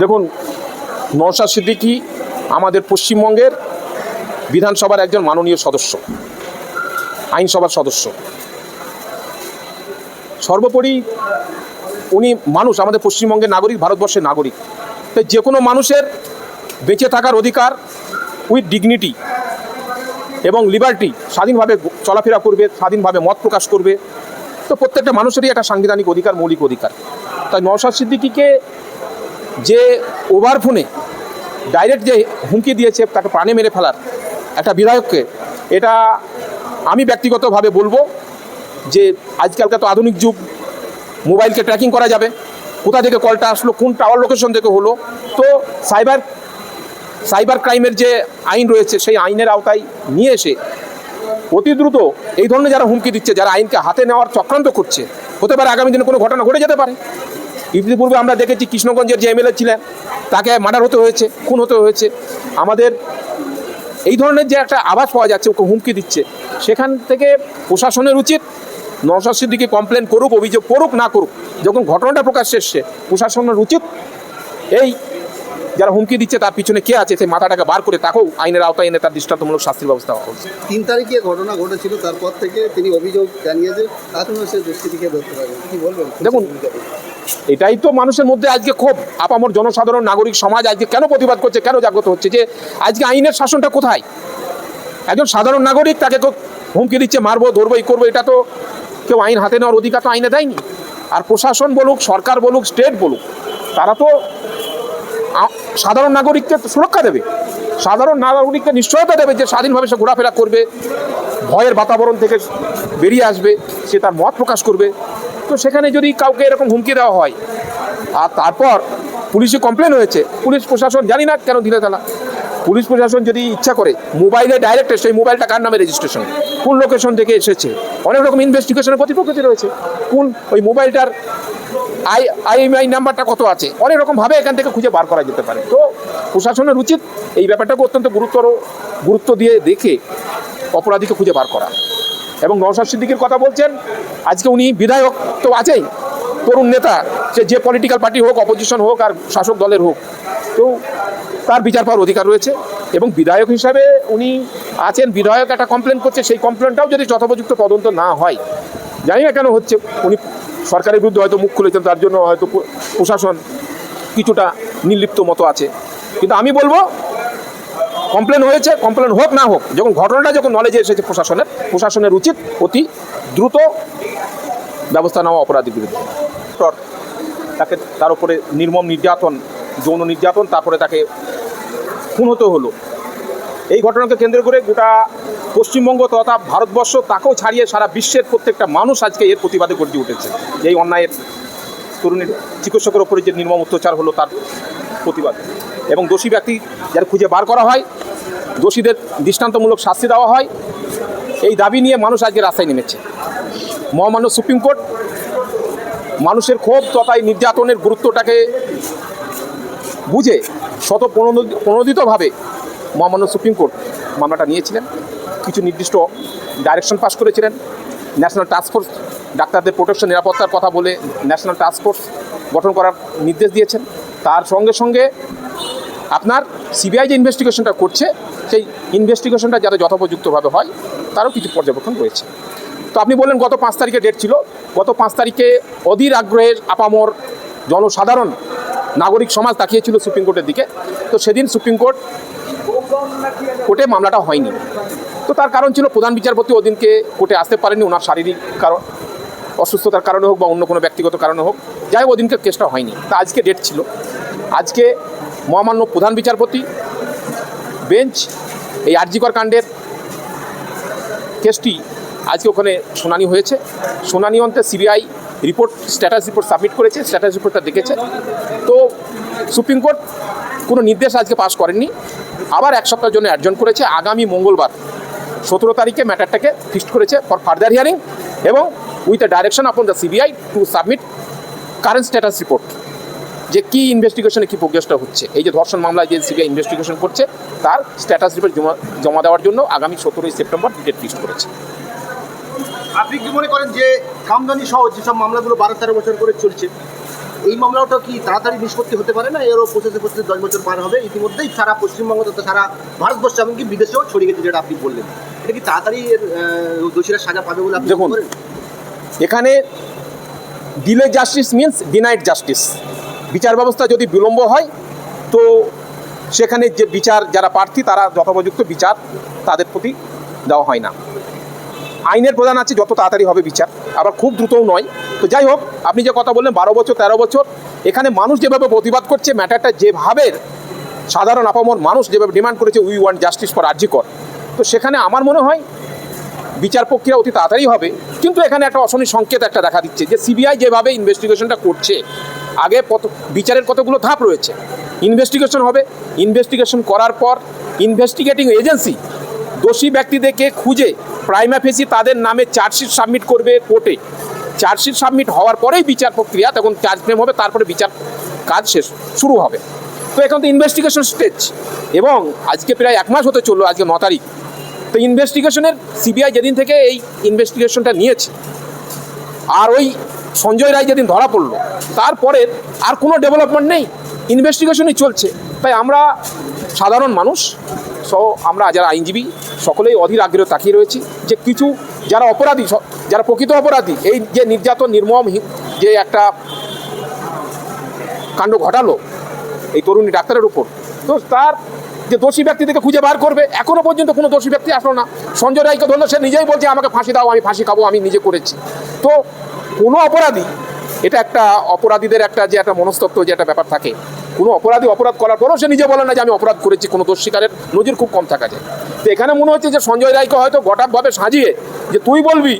দেখুন সিদ্দিকী আমাদের পশ্চিমবঙ্গের বিধানসভার একজন মাননীয় সদস্য, আইনসভার সদস্য। সর্বোপরি উনি মানুষ, আমাদের পশ্চিমবঙ্গের নাগরিক, ভারতবর্ষের নাগরিক। তাই যে কোনো মানুষের বেঁচে থাকার অধিকার উইথ ডিগনিটি এবং লিবার্টি স্বাধীনভাবে চলাফেরা করবে, স্বাধীনভাবে মত প্রকাশ করবে। তো প্রত্যেকটা মানুষেরই একটা সাংবিধানিক অধিকার, মৌলিক অধিকার। তাই নওশাদ সিদ্দিকিকে যে ওভার ফোনে ডাইরেক্ট যে হুমকি দিয়েছে তাকে প্রাণে মেরে ফেলার একটা বিধায়ককে, এটা আমি ব্যক্তিগতভাবে বলব যে আজকালকার তো আধুনিক যুগ, মোবাইলকে ট্র্যাকিং করা যাবে, কোথা থেকে কলটা আসলো, কোন টাওয়ার লোকেশন থেকে হলো, তো সাইবার সাইবার ক্রাইমের যে আইন রয়েছে, সেই আইনের আওতায় নিয়ে এসে অতি দ্রুত এই ধরনের যারা হুমকি দিচ্ছে, যারা আইনকে হাতে নেওয়ার চক্রান্ত করছে, হতে পারে আগামী দিনে কোনো ঘটনা ঘটে যেতে পারে। ইতিপূর্বে আমরা দেখেছি কৃষ্ণগঞ্জের যে এমএলএ ছিলেন, তাকে মার্ডার হতে হয়েছে, খুন হতে হয়েছে। আমাদের এই ধরনের যে একটা আওয়াজ পাওয়া যাচ্ছে, ওকে হুমকি দিচ্ছে, সেখান থেকে প্রশাসনের উচিত নওশাদ সিদ্দিকে কমপ্লেন করুক, অভিযোগ করুক, না করুক, যখন ঘটনাটা প্রকাশ এসছে, প্রশাসনের উচিত এই যারা হুমকি দিচ্ছে তার পিছনে কে আছে? সেই মাথাটাকে বার করে তাকেও আইনের আওতায় এনে তার দৃষ্টান্তমূলক শাস্তির ব্যবস্থা হওয়া উচিত তিন তারিখে ঘটনা ঘটেছিল তারপর থেকে তিনি অভিযোগ জানিয়েছে এখনও সে দুষ্কৃতিকে ধরতে পারেন। কি বলবেন? দেখুন, এটাই তো মানুষের মধ্যে আজকে ক্ষোভ। আপামর জনসাধারণ নাগরিক সমাজ আজকে কেন প্রতিবাদ করছে কেন জাগ্রত হচ্ছে যে আজকে আইনের শাসনটা কোথায়? একজন সাধারণ নাগরিক তাকে কেউ হুমকি দিচ্ছে মারবো ধরবো এই করব এটা তো কেউ আইন হাতে নেওয়ার অধিকার তো আইনে দেয়নি। আর প্রশাসন বলুক সরকার বলুক স্টেট বলুক তারা তো সাধারণ নাগরিককে সুরক্ষা দেবে। সাধারণ নাগরিককে নিশ্চয়তা দেবে যে স্বাধীনভাবে সে ঘোরাফেরা করবে, ভয়ের বাতাবরণ থেকে বেরিয়ে আসবে, সে তার মত প্রকাশ করবে। তো সেখানে যদি কাউকে এরকম হুমকি দেওয়া হয়, আর তারপর পুলিশে কমপ্লেন হয়েছে, পুলিশ প্রশাসন জানি না কেন দিলে তালা। পুলিশ প্রশাসন যদি ইচ্ছা করে মোবাইলে ডাইরেক্ট সেই মোবাইলটা কার নামে রেজিস্ট্রেশন কোন লোকেশন থেকে এসেছে? অনেক রকম ইনভেস্টিগেশনের প্রতি রয়েছে। কোন ওই মোবাইলটার আই আইএমআই নাম্বারটা কত আছে? অনেক রকমভাবে এখান থেকে খুঁজে বার করা যেতে পারে। তো প্রশাসনের উচিত এই ব্যাপারটাকে অত্যন্ত গুরুত্বর, গুরুত্ব দিয়ে দেখে অপরাধীকে খুঁজে বার করা। এবং নওশাদ সিদ্দিকের কথা বলছেন, আজকে উনি বিধায়ক তো আছেই, তরুণ নেতা, সে যে পলিটিক্যাল পার্টি হোক অপোজিশন হোক, আর শাসক দলের হোক, তো তার বিচার পাওয়ার অধিকার রয়েছে। এবং বিধায়ক হিসাবে উনি আছেন, বিধায়ক একটা কমপ্লেন করছে, সেই কমপ্লেনটাও যদি যথোপযুক্ত তদন্ত না হয় জানি না কেন হচ্ছে, উনি সরকারের বিরুদ্ধে হয়তো মুখ খুলেছেন, তার জন্য হয়তো প্রশাসন কিছুটা নির্লিপ্ত মতো আছে। কিন্তু আমি বলব, কমপ্লেন হয়েছে, কমপ্লেন হোক না হোক, যখন ঘটনাটা যখন নলেজে এসেছে প্রশাসনের প্রশাসনের উচিত অতি দ্রুত ব্যবস্থা নেওয়া অপরাধীর বিরুদ্ধে। তাকে তার উপরে নির্মম নির্যাতন, যৌন নির্যাতন, তারপরে তাকে খুন হতে হলো। এই ঘটনাকে কেন্দ্র করে গোটা পশ্চিমবঙ্গ তথা ভারতবর্ষ, তাকেও ছাড়িয়ে সারা বিশ্বের প্রত্যেকটা মানুষ আজকে এর প্রতিবাদে গর্জে উঠেছে। এই অন্যায়ের তরুণীর চিকিৎসকের ওপরে যে নির্মম অত্যাচার হলো তার প্রতিবাদ। এবং দোষী ব্যক্তি যারা খুঁজে বার করা হয়, দোষীদের দৃষ্টান্তমূলক শাস্তি দেওয়া হয়, এই দাবি নিয়ে মানুষ আজকে রাস্তায় নেমেছে। মহামান্য সুপ্রিম কোর্ট মানুষের ক্ষোভ তথা নির্যাতনের গুরুত্বটাকে বুঝে শত প্রণোদি- প্রণোদিতভাবে মহামান্য সুপ্রিম কোর্ট মামলাটা নিয়েছিলেন। কিছু নির্দিষ্ট ডাইরেকশন পাস করেছিলেন। ন্যাশনাল টাস্ক ফোর্স ডাক্তারদের প্রোটেকশন নিরাপত্তার কথা বলে ন্যাশনাল টাস্ক ফোর্স গঠন করার নির্দেশ দিয়েছেন। তার সঙ্গে সঙ্গে আপনার সিবিআই যে ইনভেস্টিগেশনটা করছে, সেই ইনভেস্টিগেশনটা যাতে যথোপযুক্তভাবে হয়, তারও কিছু পর্যবেক্ষণ রয়েছে। তো আপনি বললেন গত পাঁচ তারিখে ডেট ছিল। গত পাঁচ তারিখে অধীর আগ্রহের আপামর জনসাধারণ, নাগরিক সমাজ তাকিয়েছিল সুপ্রিম কোর্টের দিকে। তো সেদিন সুপ্রিম কোর্ট কোর্টে মামলাটা হয়নি। তো তার কারণ ছিল প্রধান বিচারপতি ওদিনকে কোর্টে আসতে পারেননি ওনার শারীরিক কারণ, অসুস্থতার কারণে হোক বা অন্য কোনো ব্যক্তিগত কারণে হোক। যাই হোক, ওদিনকে কেসটা হয়নি। তা আজকে ডেট ছিল। আজকে মহামান্য প্রধান বিচারপতি বেঞ্চ এই আরজিকর কাণ্ডের কেসটি আজকে ওখানে শুনানি হয়েছে। শুনানি অন্তে CBI report status report submit করেছে স্ট্যাটাস রিপোর্টটা দেখেছে। তো সুপ্রিম কোর্ট কোনো নির্দেশ আজকে পাস করেননি। আবার এক সপ্তাহের জন্য অ্যাডজন করেছে। আগামী মঙ্গলবার সতেরো তারিখে ম্যাটারটাকে ফিক্সড করেছে ফর ফার্দার হিয়ারিং এবং with the direction upon the CBI to submit current status report যে কি ইনভেস্টিগেশনে কি প্রোগ্রেসটা হচ্ছে? এই যে ধর্ষণ মামলায় যে সিবিআই ইনভেস্টিগেশন করছে, তার স্ট্যাটাস রিপোর্ট জমা জমা দেওয়ার জন্য আগামী সতেরোই সেপ্টেম্বর ডেট ফিক্সড করেছে। আপনি কি মনে করেন যে কামদানি সহ যেসব মামলাগুলো বারো তেরো বছর করে চলছে এই মামলাটা কি তাড়াতাড়ি নিষ্পত্তি হতে পারে না? এরও প্রসেসে প্রসেসে দশ বছর পার হবে। ইতিমধ্যেই সারা পশ্চিমবঙ্গ তথা সারা ভারতবর্ষ এমনকি বিদেশেও ছড়িয়ে গেছে যেটা আপনি বললেন। এটা কি তাড়াতাড়ি এর দোষীরা সাজা পাবে বলে আপনি দেখুন, এখানে delay justice means denied justice বিচার ব্যবস্থা যদি বিলম্ব হয় তো সেখানে যে বিচার যারা প্রার্থী তারা যথোপযুক্ত বিচার তাদের প্রতি দেওয়া হয় না। আইনের প্রধান আছে, যত তাড়াতাড়ি হবে বিচার। আবার খুব দ্রুতও নয়। তো যাই হোক, আপনি যে কথা বললেন, বারো বছর, তেরো বছর, এখানে মানুষ যেভাবে প্রতিবাদ করছে, ম্যাটারটা যেভাবে সাধারণ আপামর মানুষ যেভাবে ডিমান্ড করেছে, we want justice for R G Kar তো সেখানে আমার মনে হয়, বিচার প্রক্রিয়া অতি তাড়াতাড়ি হবে। কিন্তু এখানে একটা অশনি সংকেত একটা দেখা দিচ্ছে, যে সিবিআই যেভাবে ইনভেস্টিগেশনটা করছে, আগে কত, বিচারের কতগুলো ধাপ রয়েছে। ইনভেস্টিগেশন হবে। ইনভেস্টিগেশন করার পর ইনভেস্টিগেটিং এজেন্সি দোষী ব্যক্তিদেরকে খুঁজে প্রাইমা ফেসি তাদের নামে চার্জশিট সাবমিট করবে কোর্টে। চার্জশিট সাবমিট হওয়ার পরেই বিচার প্রক্রিয়া, তখন চার্জ ফ্রেম হবে, তারপরে বিচার কাজ শেষ, শুরু হবে। তো এখন তো ইনভেস্টিগেশন স্টেজ এবং আজকে প্রায় এক মাস হতে চলল, আজকে ন তারিখ। তো ইনভেস্টিগেশনের সিবিআই যেদিন থেকে এই ইনভেস্টিগেশনটা নিয়েছে, আর ওই সঞ্জয় রায় যেদিন ধরা পড়ল তারপরে আর কোনো ডেভেলপমেন্ট নেই। ইনভেস্টিগেশনই চলছে। তাই আমরা সাধারণ মানুষ সহ আমরা যারা আইনজীবী, সকলেই অধীর আগ্রহে তাকিয়ে রয়েছি যে কিছু যারা অপরাধী যারা প্রকৃত অপরাধী, এই যে নির্যাতন, নির্মম যে একটা কাণ্ড ঘটালো এই তরুণী ডাক্তারের উপর, তো তার যে দোষী ব্যক্তি থেকে খুঁজে বার করবে, এখনও পর্যন্ত কোনো দোষী ব্যক্তি আসলো না। সঞ্জয় রায়কে ধরলো, সে নিজেই বলছে, আমাকে ফাঁসি দাও, আমি ফাঁসি খাব, আমি নিজে করেছি। তো কোনো অপরাধী, এটা একটা অপরাধীদের একটা যে একটা মনস্তত্ব যে একটা ব্যাপার থাকে। কোনো অপরাধী অপরাধ করার পরেও সে নিজে বলে না যে আমি অপরাধ করেছি, কোনো দোষ স্বীকারের নজির খুব কম থাকা যায়। তো এখানে মনে হচ্ছে যে সঞ্জয় রায়কে হয়তো গোটাভাবে সাজিয়ে যে তুই বলবি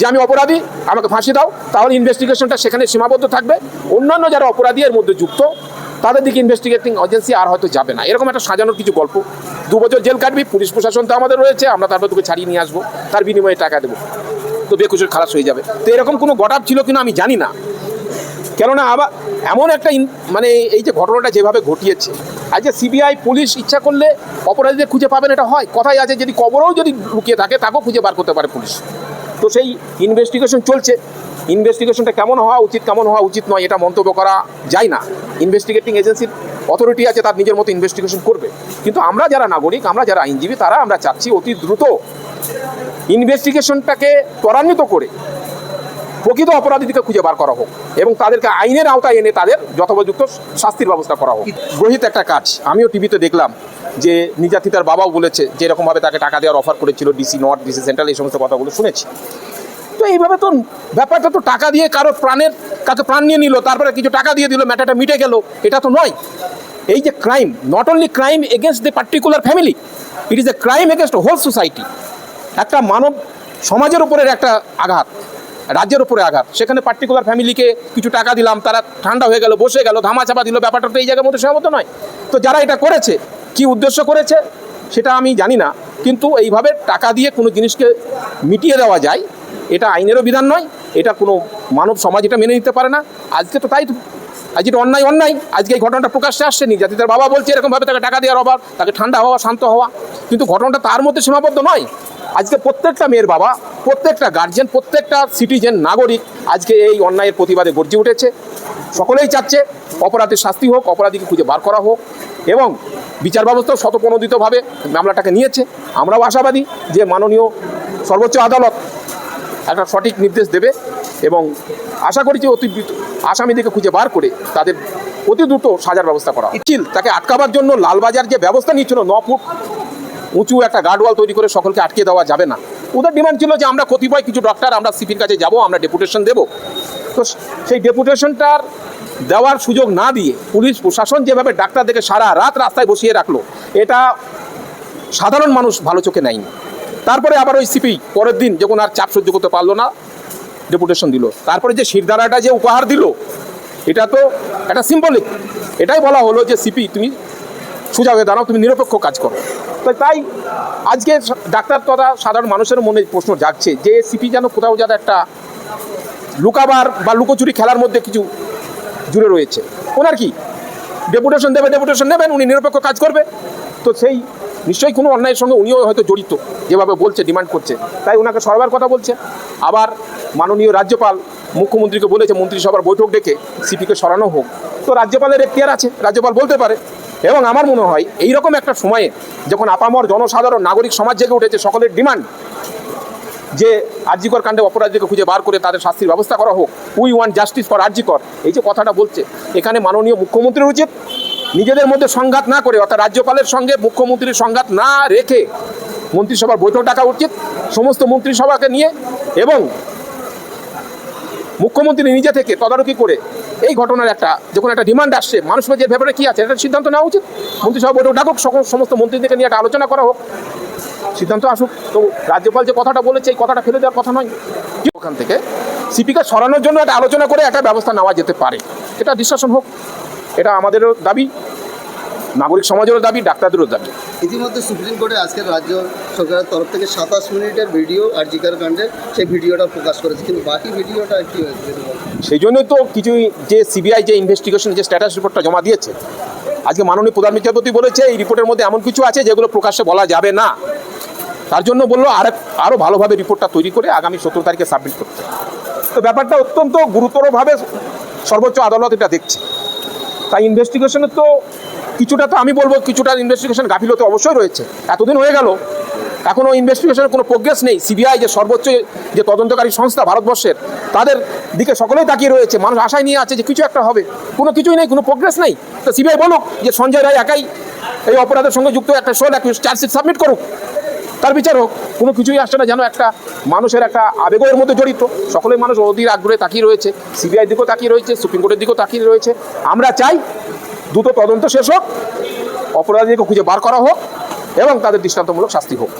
যে আমি অপরাধী, আমাকে ফাঁসি দাও, তাহলে ইনভেস্টিগেশনটা সেখানে সীমাবদ্ধ থাকবে। অন্যান্য যারা অপরাধী এর মধ্যে যুক্ত, তাদের দিকে ইনভেস্টিগেটিং এজেন্সি আর হয়তো যাবে না। এরকম একটা সাজানোর কিছু গল্প। দু বছর জেল কাটবি, পুলিশ প্রশাসন তো আমাদের রয়েছে, আমরা তারপর তোকে ছাড়িয়ে নিয়ে আসব, তার বিনিময়ে টাকা দেবো। তো বেকুশের খালাস হয়ে যাবে। তো এরকম কোনো গটাপ ছিল কিনা আমি জানি না। কেননা আবার এমন একটা মানে এই যে ঘটনাটা যেভাবে ঘটিয়েছে, আজ যে সিবিআই, পুলিশ ইচ্ছা করলে অপরাধীদের খুঁজে পাবেন এটা হয়। কথাই আছে, যদি কবরেও যদি লুকিয়ে থাকে, তাকেও খুঁজে বার করতে পারে পুলিশ। তো সেই ইনভেস্টিগেশন চলছে। ইনভেস্টিগেশনটা কেমন হওয়া উচিত, কেমন হওয়া উচিত নয়, এটা মন্তব্য করা যায় না। ইনভেস্টিগেটিং এজেন্সির অথরিটি আছে, তার নিজের মতো ইনভেস্টিগেশন করবে। কিন্তু আমরা যারা নাগরিক, আমরা যারা আইনজীবী, তারা আমরা চাচ্ছি অতি দ্রুত ইনভেস্টিগেশনটাকে ত্বরান্বিত করে। প্রকৃত অপরাধীদেরকে খুঁজে বার করা হোক এবং তাদেরকে আইনের আওতায় এনে তাদের যথোপযুক্ত শাস্তির ব্যবস্থা করা হোক। গ্রহিত একটা কাজ, আমিও টিভিতে দেখলাম যে নির্যাতিতার বাবাও বলেছে যে এরকমভাবে তাকে টাকা দেওয়ার অফার করেছিল ডিসি নর্থ ডিসি সেন্ট্রাল এই সমস্ত কথাগুলো শুনেছি। তো এইভাবে তো ব্যাপারটা তো টাকা দিয়ে কারও প্রাণের কাছে প্রাণ নিয়ে নিল, তারপরে কিছু টাকা দিয়ে দিল ম্যাটারটা মিটে গেল, এটা তো নয়। এই যে crime not only crime against the particular family it is a crime against whole society একটা মানব সমাজের উপরের একটা আঘাত। রাজ্যের উপরে আঘাত। সেখানে পার্টিকুলার ফ্যামিলিকে কিছু টাকা দিলাম, তারা ঠান্ডা হয়ে গেল, বসে গেল, ধামাচাপা দিল, ব্যাপারটা তো এই জায়গার মধ্যে সীমাবদ্ধ নয়। তো যারা এটা করেছে, কি উদ্দেশ্য করেছে, সেটা আমি জানি না। কিন্তু এইভাবে টাকা দিয়ে কোনো জিনিসকে মিটিয়ে দেওয়া যায়, এটা আইনেরও বিধান নয়, এটা কোনো মানব সমাজ এটা মেনে নিতে পারে না। আজকে তো তাই আজ এটা অন্যায় অন্যায়। আজকে এই ঘটনাটা প্রকাশ্যে আসছে তার বাবা বলছে, এরকমভাবে তাকে টাকা দেওয়ার অভাব, তাকে ঠান্ডা হওয়া, শান্ত হওয়া। কিন্তু ঘটনাটা তার মধ্যে সীমাবদ্ধ নয়। আজকে প্রত্যেকটা মেয়ের বাবা, প্রত্যেকটা গার্জেন প্রত্যেকটা সিটিজেন নাগরিক আজকে এই অন্যায়ের প্রতিবাদে গর্জে উঠেছে। সকলেই চাচ্ছে অপরাধের শাস্তি হোক, অপরাধীকে খুঁজে বার করা হোক এবং বিচার ব্যবস্থাও শতপ্রণোদিতভাবে মামলাটাকে নিয়েছে। আমরাও আশাবাদী যে মাননীয় সর্বোচ্চ আদালত একটা সঠিক নির্দেশ দেবে এবং আশা করি যে অতি আসামিদেরকে খুঁজে বার করে তাদের অতি দ্রুত সাজার ব্যবস্থা করা ইচ্ছিল তাকে আটকাবার জন্য লালবাজার যে ব্যবস্থা নিচ্ছিল ন ফুট উঁচু একটা গার্ডওয়াল তৈরি করে সকলকে আটকে দেওয়া যাবে না। ওদের ডিমান্ড ছিল যে আমরা কতিপয় কিছু ডক্টর আমরা সিপির কাছে যাব, আমরা ডেপুটেশন দেব। তো সেই ডেপুটেশনটার দেওয়ার সুযোগ না দিয়ে পুলিশ, প্রশাসন যেভাবে ডাক্তারদেরকে সারা রাত রাস্তায় বসিয়ে রাখল, এটা সাধারণ মানুষ ভালো চোখে নেয়নি। তারপরে আবার ওই সিপি পরের দিন যখন আর চাপ সহ্য করতে পারল না ডেপুটেশন দিল। তারপরে যে শিরদাঁড়াটা যে উপহার দিল, এটা তো একটা সিম্বলিক এটাই বলা হলো যে সিপি তুমি সোজা হয়ে দাঁড়াও, তুমি নিরপেক্ষ কাজ করো। তো তাই আজকে ডাক্তার তথা সাধারণ মানুষের মনে প্রশ্ন জাগছে যে সিপি যেন কোথাও যেন একটা লুকাবার বা লুকোচুরি খেলার মধ্যে কিছু জুড়ে রয়েছে। ওনার কি? ডেপুটেশন দেবে ডেপুটেশন নেবেন, উনি নিরপেক্ষ কাজ করবে। তো সেই নিশ্চয়ই কোনো অন্যায়ের সঙ্গে উনিও হয়তো জড়িত, যেভাবে বলছে, ডিমান্ড করছে। তাই ওনাকে সরবার কথা বলছে। আবার মাননীয় রাজ্যপাল মুখ্যমন্ত্রীকে বলেছে, মন্ত্রিসভার বৈঠক ডেকে সিপিকে সরানো হোক। তো রাজ্যপালের এখতিয়ার আছে, রাজ্যপাল বলতে পারে। এবং আমার মনে হয় এই রকম একটা সময়ে যখন আপামর জনসাধারণ, নাগরিক সমাজ জেগে উঠেছে, সকলের ডিমান্ড যে আরজিকর কাণ্ডে অপরাধীকে খুঁজে বার করে তাদের শাস্তির ব্যবস্থা করা হোক, we want justice for RG Kar. এই যে কথাটা বলছে, এখানে মাননীয় মুখ্যমন্ত্রীর উচিত নিজেদের মধ্যে সংঘাত না করে, অর্থাৎ রাজ্যপালের সঙ্গে মুখ্যমন্ত্রীর সংঘাত না রেখে মন্ত্রিসভার বৈঠক ডাকা উচিত, সমস্ত মন্ত্রিসভাকে নিয়ে এবং মুখ্যমন্ত্রী নিজে থেকে তদারকি করে এই ঘটনার একটা, যখন একটা ডিমান্ড আসছে মানুষের যে ব্যাপারে কি আছে? এটা সিদ্ধান্ত নেওয়া উচিত? মন্ত্রিসভা বৈঠক ডাকুক, সকল সমস্ত মন্ত্রীদেরকে নিয়ে একটা আলোচনা করা হোক। সিদ্ধান্ত আসুক। তো রাজ্যপাল যে কথাটা বলেছে, এই কথাটা ফেলে দেওয়ার কথা নয়। কি ওখান থেকে সিপিকে সরানোর জন্য একটা আলোচনা করে একটা ব্যবস্থা নেওয়া যেতে পারে। এটা ডিসকাশন হোক। এটা আমাদেরও দাবি। নাগরিক সমাজেরও দাবি ডাক্তারদেরও দাবি। ইতিমধ্যে সুপ্রিম কোর্টে আজকের রাজ্য সরকারের তরফ থেকে সাতাশ মিনিটের ভিডিও আর জিকার কাণ্ডে সেই ভিডিওটা প্রকাশ করেছে। কিন্তু বাকি ভিডিওটা কি হয়েছে সেই জন্যই তো কিছু যে সিবিআই যে ইনভেস্টিগেশন যে স্ট্যাটাস রিপোর্টটা জমা দিয়েছে আজকে মাননীয় প্রধান বিচারপতি বলেছে এই রিপোর্টের মধ্যে এমন কিছু আছে যেগুলো প্রকাশ্যে বলা যাবে না। তার জন্য বলল আর আরও ভালোভাবে রিপোর্টটা তৈরি করে আগামী সতেরো তারিখে সাবমিট করতে। তো ব্যাপারটা অত্যন্ত গুরুতরভাবে সর্বোচ্চ আদালত এটা দেখছে। তাই ইনভেস্টিগেশনের তো কিছুটা তো আমি বলব, কিছুটা ইনভেস্টিগেশন গাফিলতি অবশ্যই রয়েছে। এতদিন হয়ে গেল এখনও ইনভেস্টিগেশনের কোনো প্রোগ্রেস নেই। সিবিআই যে সর্বোচ্চ যে তদন্তকারী সংস্থা ভারতবর্ষের, তাদের দিকে সকলেই তাকিয়ে রয়েছে। মানুষ আশায় নিয়ে আছে যে কিছু একটা হবে। কোনো কিছুই নেই, কোনো প্রোগ্রেস নেই। তো সিবিআই বলুক যে সঞ্জয় রায় একাই এই অপরাধের সঙ্গে যুক্ত, একটা শোল একটা চার্জশিট সাবমিট করুক। তার বিচার হোক। কোনো কিছুই আসছে না যেন একটা মানুষের একটা আবেগের মধ্যে জড়িত। সকলেই মানুষ অধীর আগ্রহে তাকিয়ে রয়েছে। সিবিআই দিকেও তাকিয়ে রয়েছে সুপ্রিম কোর্টের দিকেও তাকিয়ে রয়েছে। আমরা চাই দ্রুত তদন্ত শেষ হোক। অপরাধীকে খুঁজে বার করা হোক এবং তাদের দৃষ্টান্তমূলক শাস্তি হোক।